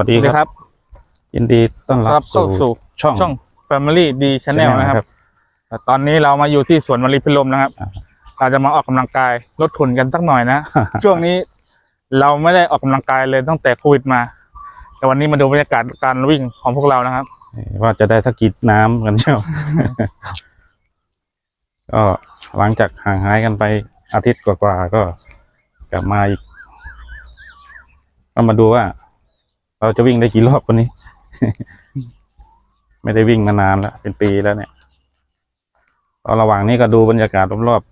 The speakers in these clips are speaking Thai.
วัสดีสวัสดีคครัรับบยินดีต้อนรัรับบเข้าสู่ช่องช่อง Family D Channel นะครับแต่ตอนนี้เรามาอยู่ที่สวนมะลิพิลมนะครับอ่าเราจะมาออกกำลังกายลดทุนกันสักหน่อยนะ ช่วงนี้เราไม่ได้ออกกำลังกายเลยตั้งแต่โควิดมา แต่วันนี้มาดูบรรยากาศการวิ่งของพวกเรานะครับ ว่าจะได้สักกิดน้ำกันเชียวก็หลังจากห่างหายกันไปอาทิตย์กว่าๆก็กลับมาอีกก็มาดูว่า เราจะวิ่งได้กี่รอบวันนี้ ไม่ได้วิ่งมานานแล้วเป็นปีแล้วเนี่ยระหว่างนี้ก็ดูบรรยากาศรอบ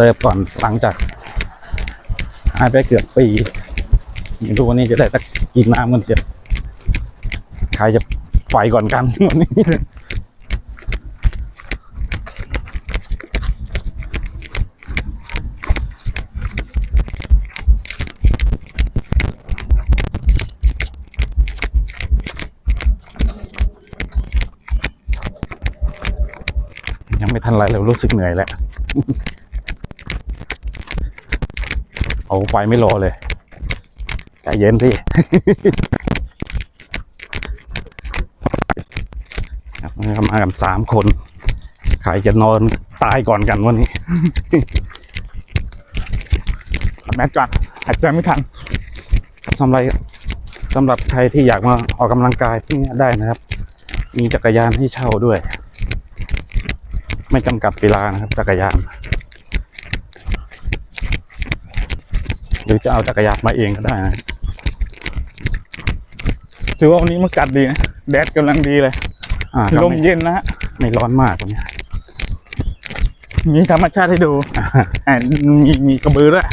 ซิร์ฟก่อนหลังจากหายไปเกือบปีไม่รู้วันนี้จะได้สักกินน้ำกันเจ็บใครจะไฟก่อนกันวันนี้ยังไม่ทันไรเลยรู้สึกเหนื่อยแล้ว เอาไฟไม่รอเลยใจเย็นสิมากันสามคนใครจะนอนตายก่อนกันวันนี้แมสก่อนหายใจไม่ทันครับทำไรครับสำหรับใครที่อยากมาออกกำลังกายที่นี่ได้นะครับ มีจักรยานให้เช่าด้วย ไม่จำกัดเวลานะครับ จักรยาน รือจะเอาจักรยานมาเองก็ได้นะถือว่าวันนี้มันกัดดีนะแดดกำลังดีเลยอ่าก็ลมไม่เย็นนะฮะไม่ร้อนมากวันนี้มีธรรมชาติให้ดูอ่ามีมีกระบือด้วย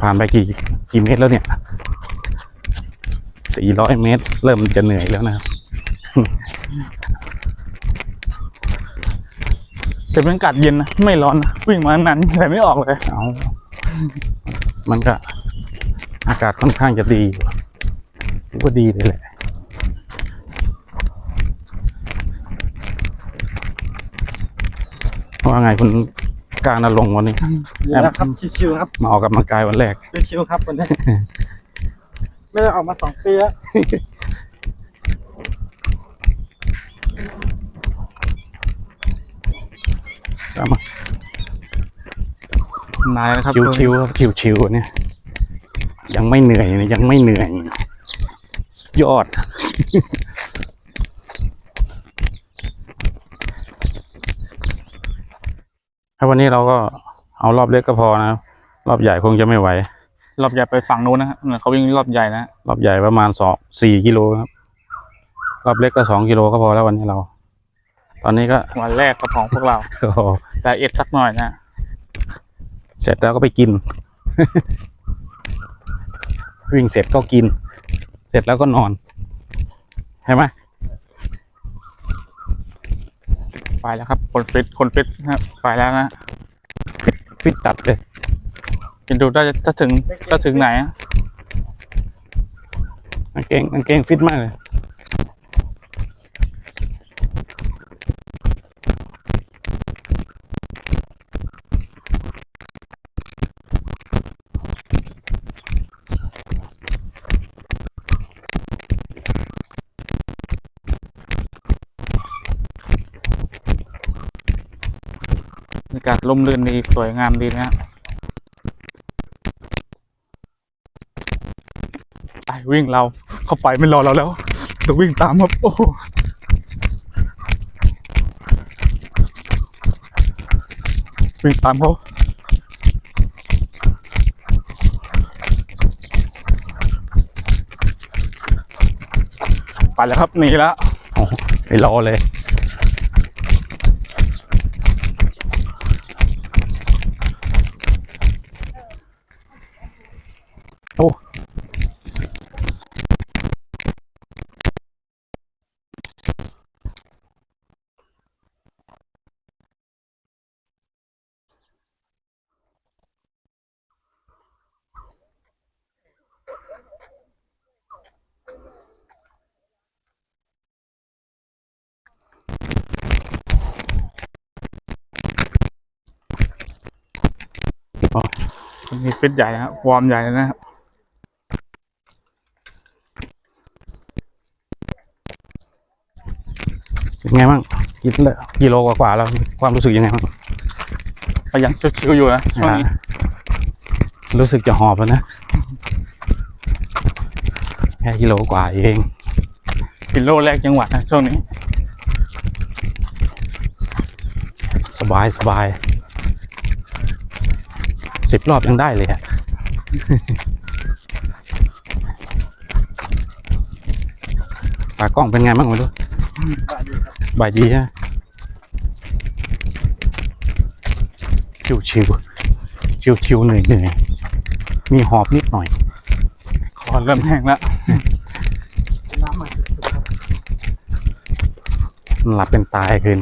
ผ่านไปกี่กี่เมตรแล้วเนี่ยสี่ร้อยเมตร เริ่มจะเหนื่อยแล้วนะครับ แต่เป็นอากาศเย็นนะไม่ร้อนนะวิ่งมานานแต่ไม่ออกเลยเอามันก็ อากาศค่อนข้างจะดีอยู่ถือว่าดีเลยแหละว่าไงคุณการนรงค์วันนี้ดีแล้วครับชิวๆครับมาออกกำลังกายวันแรกชิวๆครับวันนี้ไม่ได้ออกมาสองปีแล้ว ก็มานายนะครับชิวๆครับชิวๆเนี่ย ยังไม่เหนื่อยนะยังไม่เหนื่อย ยอด ถ้าวันนี้เราก็เอารอบเล็กก็พอนะครับรอบใหญ่คงจะไม่ไหว รอบใหญ่ไปฝั่งนู้นนะฮะเขาวิ่งรอบใหญ่นะ รอบใหญ่ประมาณสองสี่กิโลครับ รอบเล็กก็สองกิโลก็พอแล้ววันนี้เรา ตอนนี้ก็วันแรกกับของพวกเราโอ้โหแต่เอ็ดสักหน่อยนะ เสร็จแล้วก็ไปกิน วิ่งเสร็จก็กิน เสร็จแล้วก็นอน ใช่ไหมไปแล้วครับ คนฟิตคนฟิตนะครับไปแล้วนะฟิตตัดเลยกินดูถ้าจะถ้าถึงถ้าถึงไหนอะกางเกงกางเกงฟิตมากเลย บรรยากาศลมรื่นดีสวยงามดีนะฮะไปวิ่งเราเข้าไปไม่รอเราแล้วจะวิ่งตามครับโอ้วิ่งตามเขาไปแล้วครับหนีแล้วไปรอเลย วันนี้ฟิตใหญ่นะครับวอร์มใหญ่เลยนะครับ เป็นไงบ้างกินเลยกิโลกว่าๆแล้วความรู้สึกยังไงบ้างก็ยังชิวๆอยู่นะช่วงนี้อ่ารู้สึกจะหอบแล้วนะแค่กิโลกว่าเองกิโลแรกจังหวัดนะช่วงนี้ สบายสบาย สิบรอบยังได้เลยอะตากล้องเป็นไงบ้างไม่รู้บ่ายดีฮะชิวชิวชิวชิวๆเหนื่อยเหนื่อยมีหอบนิดหน่อย คอเริ่มแห้งแล้วน้ำมันสุดๆครับหลับเป็นตายคืน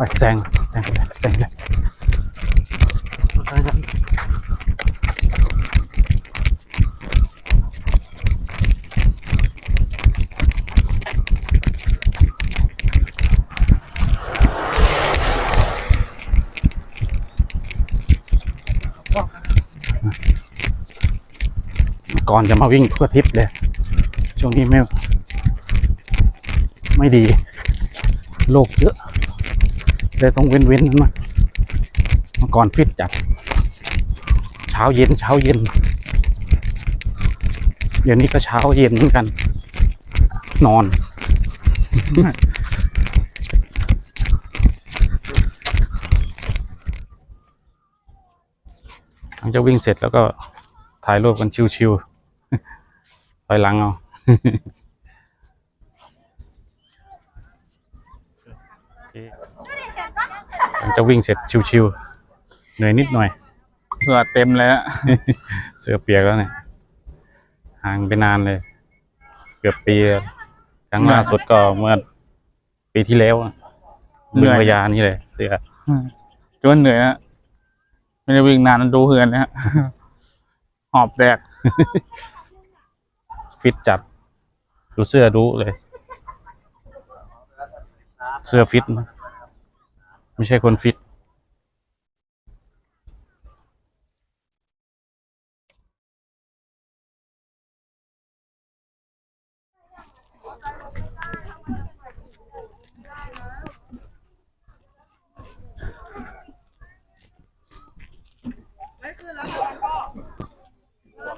ไปแซงแซงไปเลยแซงเลยก่อนจะมาวิ่งทั่วทิศเลย ช่วงนี้ไม่ ไม่ดีโรคเยอะ เลยต้องเว้นเว้นๆมาเมื่อก่อนฟิตจัด เช้าเย็นเช้าเย็น เดี๋ยวนี้ก็เช้าเย็นเหมือนกัน นอนหลังจากวิ่งเสร็จแล้วก็ถ่ายรูปกันชิวๆถอยหลังเอา หลัง จากวิ่งเสร็จชิวๆเหนื่อยนิดหน่อยเหงื่อเต็มเลยฮะเสื้อเปียกแล้วเนี่ยห่างไปนานเลย เกือบปีแล้วครั้งล่าสุดก็เมื่อปีที่แล้วอะเหนื่บึงอยพยานี่เลย เสื้อจนเหนื่อยฮะไม่ได้วิ่งนานดูเหือนนะฮะหอบแดก ฟิตจัด ดูเสื้อดูเลย เสื้อฟิตนะ ไม่ใช่คนฟิต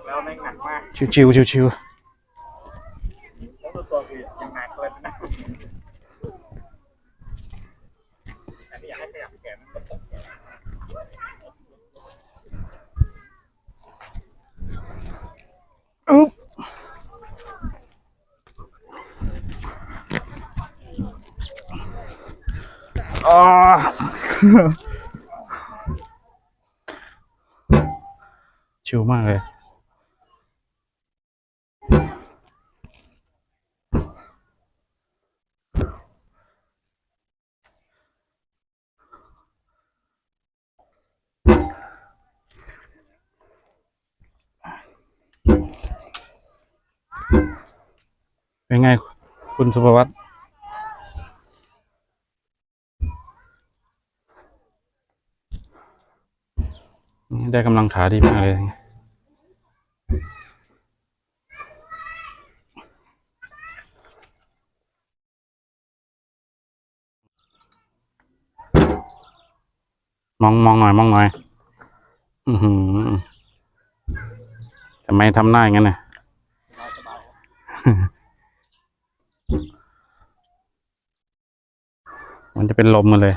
แล้วแม่งหนักมากชิวๆชิวแล้วตัวคือยังหนักเลยนะอันนี้อยากให้ขยับแขน อุ๊บ อ๋อๆชิวมากเลยเป็นไงคุณสุภวัต ได้กำลังขาดีมากเลย มองมองหน่อย มองหน่อย อือหือทำไมทำหน้าอย่างนั้นน่ะมันจะเป็นลมมาเลย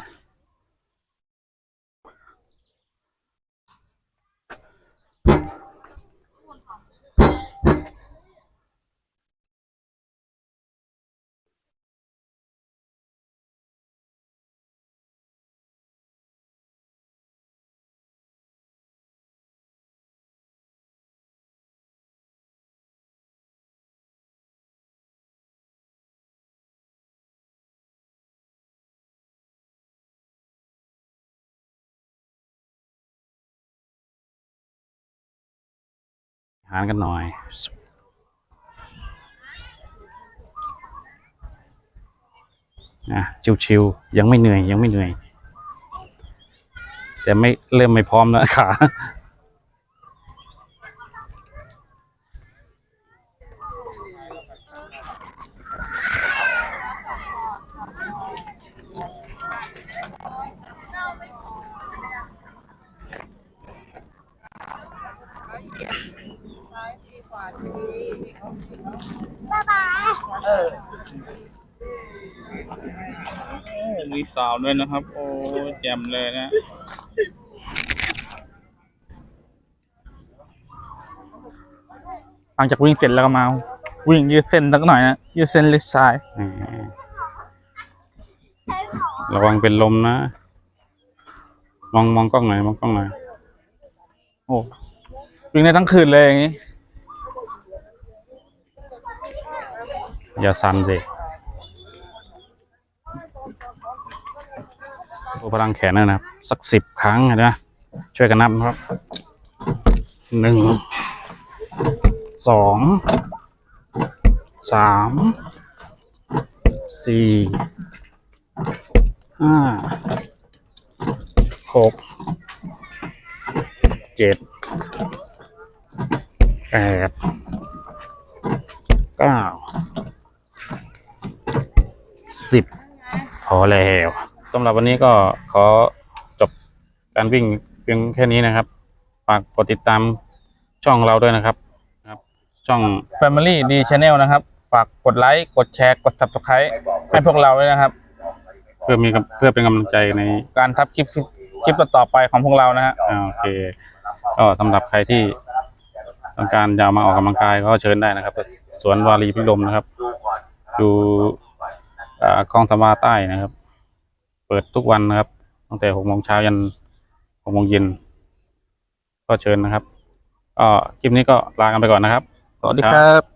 หารกันหน่อยนะชิวๆยังไม่เหนื่อยยังไม่เหนื่อย แต่ไม่เริ่มไม่พร้อมแล้วขา มีสาวด้วยนะครับ โอ้แจ่มเลยนะหลังจากวิ่งเสร็จแล้วก็มา วิ่งยืดเส้นสักหน่อยนะยืดเส้นเล็กซ้ายอืมระวังเป็นลมนะ มองมองกล้องหน่อยมองกล้องหน่อยโอ้วิ่งได้ทั้งคืนเลยอย่างนี้ อย่าสั่นสิดูพลังแขนนะครับ สักสิบครั้งนะ ช่วยกันนับนะครับหนึ่งสองสามสี่ห้าหกเจ็ด แปด เก้า อ แล้วสำหรับวันนี้ก็ขอจบการวิ่งเพียงแค่นี้นะครับ ฝากกดติดตามช่องเราด้วยนะครับครับ ช่อง Family D Channel นะครับ ฝากกดไลค์กดแชร์กด subscribe ให้พวกเราด้วยนะครับ เพื่อมีกำเพื่อเป็นกำลังใจในการทับคลิปคลิปต่อๆไปของพวกเรานะฮะอ่าโอเคก็สำหรับใครที่ต้องการจะมาออกกำลังกายก็เชิญได้นะครับ สวนวารีพิรมนะครับ อยู่อ่า คลองสมาใต้นะครับ เปิดทุกวันนะครับ ตั้งแต่หกโมงเช้ายันหกโมงเย็นก็เชิญนะครับก็คลิปนี้ก็ลากันไปก่อนนะครับ สวัสดีครับ